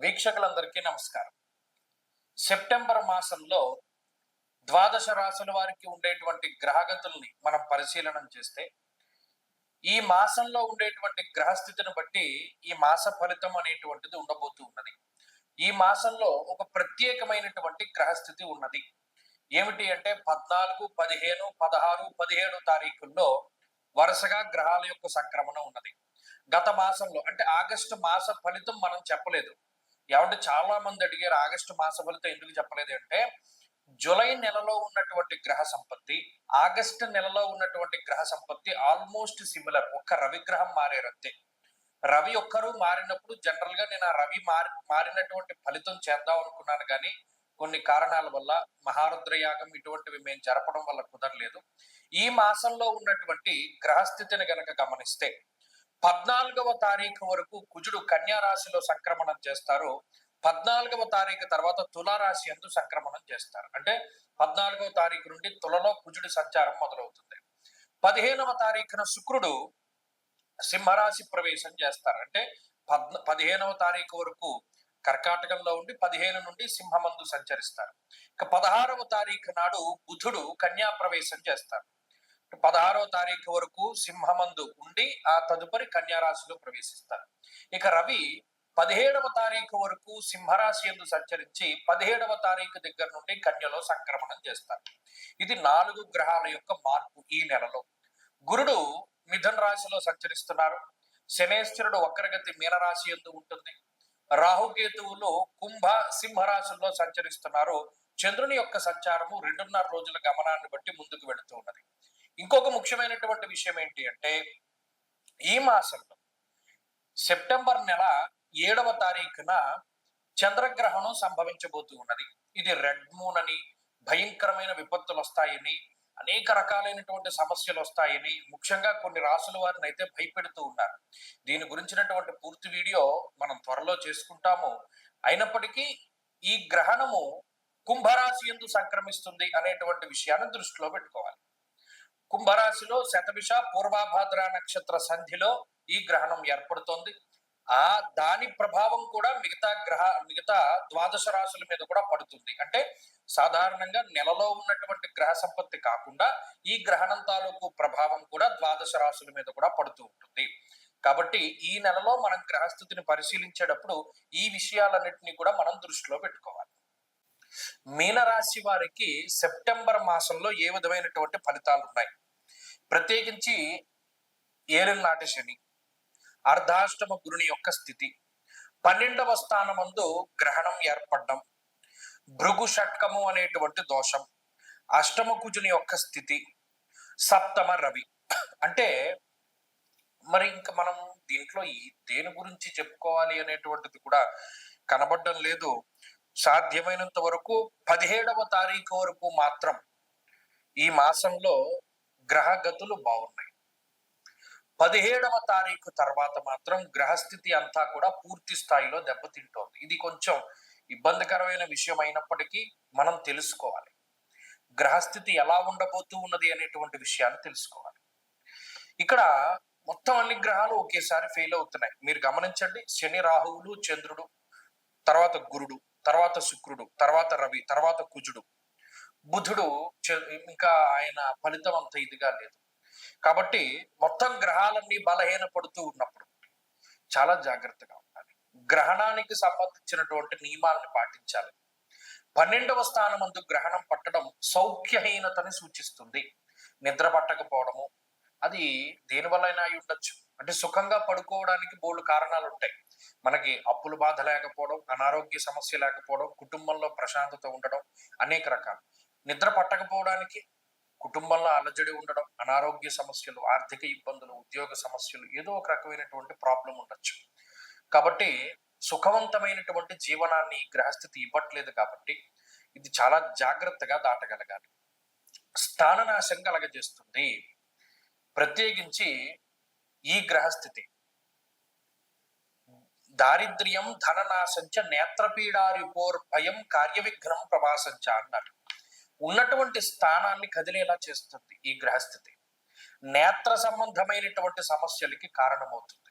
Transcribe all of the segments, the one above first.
వీక్షకులందరికీ నమస్కారం. సెప్టెంబర్ మాసంలో ద్వాదశ రాశుల వారికి ఉండేటువంటి గ్రహగతుల్ని మనం పరిశీలనం చేస్తే ఈ మాసంలో ఉండేటువంటి గ్రహస్థితిని బట్టి ఈ మాస ఫలితం అనేటువంటిది ఉండబోతూ ఉన్నది. ఈ మాసంలో ఒక ప్రత్యేకమైనటువంటి గ్రహస్థితి ఉన్నది. ఏమిటి అంటే పద్నాలుగు పదిహేను పదహారు పదిహేడు తారీఖుల్లో వరుసగా గ్రహాల యొక్క సంక్రమణ ఉన్నది. గత మాసంలో అంటే ఆగస్టు మాస ఫలితం మనం చెప్పలేదు. ఏమంటే చాలా మంది అడిగారు ఆగస్టు మాస ఫలితం ఎందుకు చెప్పలేదు అంటే జూలై నెలలో ఉన్నటువంటి గ్రహ సంపత్తి ఆగస్టు నెలలో ఉన్నటువంటి గ్రహ సంపత్తి ఆల్మోస్ట్ సిమిలర్ ఒక్క రవి గ్రహం మారేరంతే రవి ఒక్కరు మారినప్పుడు జనరల్గా నేను ఆ రవి మారి మారినటువంటి ఫలితం చేద్దాం అనుకున్నాను కానీ కొన్ని కారణాల వల్ల మహారుద్ర యాగం ఇటువంటివి మేము జరపడం వల్ల కుదరలేదు. ఈ మాసంలో ఉన్నటువంటి గ్రహస్థితిని గనక గమనిస్తే పద్నాలుగవ తారీఖు వరకు కుజుడు కన్యా రాశిలో సంక్రమణం చేస్తారు. పద్నాలుగవ తారీఖు తర్వాత తులారాశి ఎందు సంక్రమణం చేస్తారు. అంటే పద్నాలుగవ తారీఖు నుండి తులలో కుజుడి సంచారం మొదలవుతుంది. పదిహేనవ తారీఖున శుక్రుడు సింహరాశి ప్రవేశం చేస్తారు. అంటే పద్న పదిహేనవ తారీఖు వరకు కర్కాటకంలో ఉండి పదిహేను నుండి సింహమందు సంచరిస్తారు. ఇక పదహారవ తారీఖు నాడు బుధుడు కన్యా ప్రవేశం చేస్తారు. పదహారవ తారీఖు వరకు సింహమందు ఉండి ఆ తదుపరి కన్యారాశిలో ప్రవేశిస్తారు. ఇక రవి పదిహేడవ తారీఖు వరకు సింహరాశి ఎందు సంచరించి పదిహేడవ తారీఖు దగ్గర నుండి కన్యలో సంక్రమణం చేస్తారు. ఇది నాలుగు గ్రహాల యొక్క మార్పు ఈ నెలలో. గురుడు మిథున రాశిలో సంచరిస్తున్నారు. శనేశ్వరుడు వక్రగతి మీనరాశి ఎందు ఉంటుంది. రాహుకేతువులు కుంభ సింహరాశుల్లో సంచరిస్తున్నారు. చంద్రుని యొక్క సంచారము రెండున్నర రోజుల గమనాన్ని బట్టి ముందుకు వెళుతూ ఉన్నది. ఇంకొక ముఖ్యమైనటువంటి విషయం ఏంటి అంటే ఈ మాసంలో సెప్టెంబర్ నెల ఏడవ తారీఖున చంద్రగ్రహణం సంభవించబోతూ ఉన్నది. ఇది రెడ్ మూన్ అని భయంకరమైన విపత్తులు వస్తాయని అనేక రకాలైనటువంటి సమస్యలు వస్తాయని ముఖ్యంగా కొన్ని రాసుల వారిని అయితే భయపెడుతూ ఉన్నారు. దీని గురించినటువంటి పూర్తి వీడియో మనం త్వరలో చేసుకుంటాము. అయినప్పటికీ ఈ గ్రహణము కుంభరాశి ఎందు సంక్రమిస్తుంది అనేటువంటి విషయాన్ని దృష్టిలో పెట్టుకోవాలి. కుంభరాశిలో శతభిష పూర్వాభాద్ర నక్షత్ర సంధిలో ఈ గ్రహణం ఏర్పడుతోంది. ఆ దాని ప్రభావం కూడా మిగతా గ్రహ మిగతా ద్వాదశ రాశుల మీద కూడా పడుతుంది. అంటే సాధారణంగా నెలలో ఉన్నటువంటి గ్రహ సంపత్తి కాకుండా ఈ గ్రహణం తాలూకు ప్రభావం కూడా ద్వాదశ రాశుల మీద కూడా పడుతూ ఉంటుంది. కాబట్టి ఈ నెలలో మనం గ్రహస్థితిని పరిశీలించేటప్పుడు ఈ విషయాలన్నింటినీ కూడా మనం దృష్టిలో పెట్టుకోవాలి. మీనరాశి వారికి సెప్టెంబర్ మాసంలో ఏ విధమైనటువంటి ఫలితాలు ఉన్నాయి ప్రత్యేకించి ఏలిన నాటి శని అర్ధాష్టమ గురుని యొక్క స్థితి. పన్నెండవ స్థానమందు గ్రహణం ఏర్పడడం భృగు షట్కము అనేటువంటి దోషం అష్టమ కుజుని యొక్క స్థితి సప్తమ రవి. అంటే మరి ఇంకా మనం దీంట్లో ఈ దేని గురించి చెప్పుకోవాలి అనేటువంటిది కూడా కనబడడం లేదు. సాధ్యమైనంత వరకు పదిహేడవ తారీఖు వరకు మాత్రం ఈ మాసంలో గ్రహగతులు బాగున్నాయి. పదిహేడవ తారీఖు తర్వాత మాత్రం గ్రహస్థితి అంతా కూడా పూర్తి స్థాయిలో దెబ్బతింటోంది. ఇది కొంచెం ఇబ్బందికరమైన విషయం అయినప్పటికీ మనం తెలుసుకోవాలి. గ్రహస్థితి ఎలా ఉండబోతూ ఉన్నది అనేటువంటి విషయాన్ని తెలుసుకోవాలి. ఇక్కడ మొత్తం అన్ని గ్రహాలు ఒకేసారి ఫెయిల్ అవుతున్నాయి. మీరు గమనించండి. శని రాహువులు చంద్రుడు తర్వాత గురుడు తర్వాత శుక్రుడు తర్వాత రవి తర్వాత కుజుడు. బుధుడు ఇంకా ఆయన ఫలితం అంత ఇదిగా లేదు. కాబట్టి మొత్తం గ్రహాలన్నీ బలహీన పడుతూ ఉన్నప్పుడు చాలా జాగ్రత్తగా ఉండాలి. గ్రహణానికి సంబంధించినటువంటి నియమాలను పాటించాలి. పన్నెండవ స్థానం అందు గ్రహణం పట్టడం సౌఖ్యహీనతని సూచిస్తుంది. నిద్ర పట్టకపోవడము అది దేనివల్లైనా అయి ఉండొచ్చు. అంటే సుఖంగా పడుకోవడానికి బోళ్ళు కారణాలు ఉంటాయి మనకి అప్పుల బాధ లేకపోవడం అనారోగ్య సమస్య లేకపోవడం కుటుంబంలో ప్రశాంతత ఉండడం అనేక రకాలు. నిద్ర పట్టకపోవడానికి కుటుంబంలో అలజడి ఉండడం అనారోగ్య సమస్యలు ఆర్థిక ఇబ్బందులు ఉద్యోగ సమస్యలు ఏదో ఒక రకమైనటువంటి ప్రాబ్లం ఉండొచ్చు. కాబట్టి సుఖవంతమైనటువంటి జీవనాన్ని ఈ గ్రహస్థితి ఇవ్వట్లేదు కాబట్టి ఇది చాలా జాగ్రత్తగా దాటగలగాలి. స్థాననాశం కలగజేస్తుంది. ప్రత్యేకించి ఈ గ్రహస్థితి. దారిద్ర్యం ధననాశంచ నేత్రపీడారిపోర్ భయం కార్యవిఘ్నం ప్రవాసంచ అన్నారు. ఉన్నటువంటి స్థానాన్ని కదిలేలా చేస్తుంది ఈ గ్రహస్థితి. నేత్ర సంబంధమైనటువంటి సమస్యలకి కారణమవుతుంది.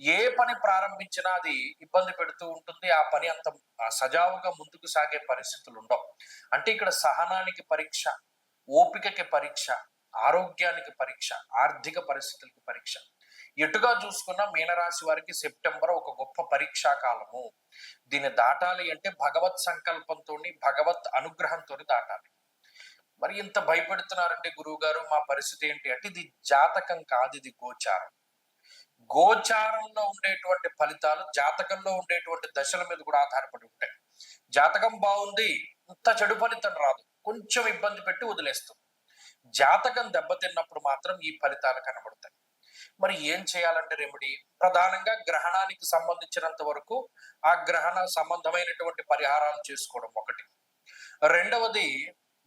ఏ పని ప్రారంభించినా అది ఇబ్బంది పెడుతూ ఉంటుంది. ఆ పని అంత సజావుగా ముందుకు సాగే పరిస్థితులు ఉండవు. అంటే ఇక్కడ సహనానికి పరీక్ష ఓపికకి పరీక్ష ఆరోగ్యానికి పరీక్ష ఆర్థిక పరిస్థితులకి పరీక్ష. ఎటుగా చూసుకున్న మీనరాశి వారికి సెప్టెంబర్ ఒక గొప్ప పరీక్షా కాలము. దీన్ని దాటాలి అంటే భగవత్ సంకల్పంతో భగవత్ అనుగ్రహంతో దాటాలి. మరి ఇంత భయపెడుతున్నారంటే గురువు గారు మా పరిస్థితి ఏంటి? అంటే ఇది జాతకం కాదు ఇది గోచారం. గోచారంలో ఉండేటువంటి ఫలితాలు జాతకంలో ఉండేటువంటి దశల మీద కూడా ఆధారపడి ఉంటాయి. జాతకం బాగుంది ఇంత చెడు ఫలితం రాదు. కొంచెం ఇబ్బంది పెట్టి వదిలేస్తుంది జాతకం దెబ్బతిన్నప్పుడు మాత్రం ఈ ఫలితాలు కనబడతాయి. మరి ఏం చేయాలంటే రెమెడీ ప్రధానంగా గ్రహణానికి సంబంధించినంత వరకు ఆ గ్రహణ సంబంధమైనటువంటి పరిహారాలు చేసుకోవడం ఒకటి. రెండవది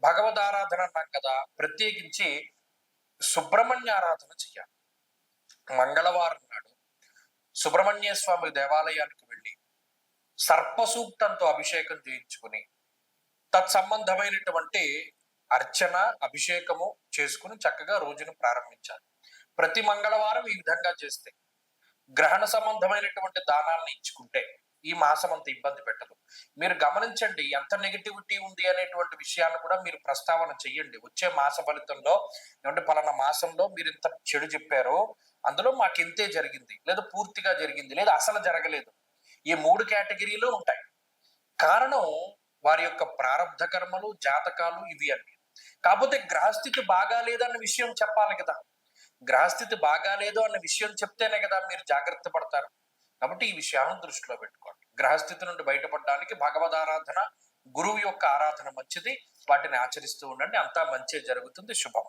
భగవద్ ఆరాధన అన్నాం కదా ప్రత్యేకించి సుబ్రహ్మణ్య ఆరాధన చేయాలి మంగళవారం నాడు సుబ్రహ్మణ్య స్వామి దేవాలయానికి వెళ్ళి సర్పసూక్తంతో అభిషేకం చేయించుకుని తత్సంబంధమైనటువంటి అర్చన అభిషేకము చేసుకుని చక్కగా రోజును ప్రారంభించాలి. ప్రతి మంగళవారం ఈ విధంగా చేస్తే గ్రహణ సంబంధమైనటువంటి దానాలను ఇచ్చుకుంటే ఈ మాసం అంత ఇబ్బంది పెట్టదు. మీరు గమనించండి ఎంత నెగిటివిటీ ఉంది అనేటువంటి విషయాన్ని కూడా మీరు ప్రస్తావన చెయ్యండి. వచ్చే మాస ఫలితంలో ఏమంటే పలానా మాసంలో మీరు ఇంత చెడు చెప్పారు అందులో మాకు ఇంతే జరిగింది. లేదా పూర్తిగా జరిగింది లేదా అసలు జరగలేదు. ఈ మూడు కేటగిరీలు ఉంటాయి. కారణం వారి యొక్క ప్రారంధ కర్మలు జాతకాలు ఇవి అన్ని. కాకపోతే గ్రహస్థితి బాగాలేదన్న విషయం చెప్పాలి కదా. గ్రహస్థితి బాగాలేదు అన్న విషయం చెప్తేనే కదా మీరు జాగ్రత్త పడతారు. కాబట్టి ఈ విషయాలను దృష్టిలో పెట్టుకోండి. గ్రహస్థితి నుండి బయటపడడానికి భగవద్ ఆరాధన గురువు యొక్క ఆరాధన మంచిది. వాటిని ఆచరిస్తూ ఉండండి. అంతా మంచి జరుగుతుంది. శుభం.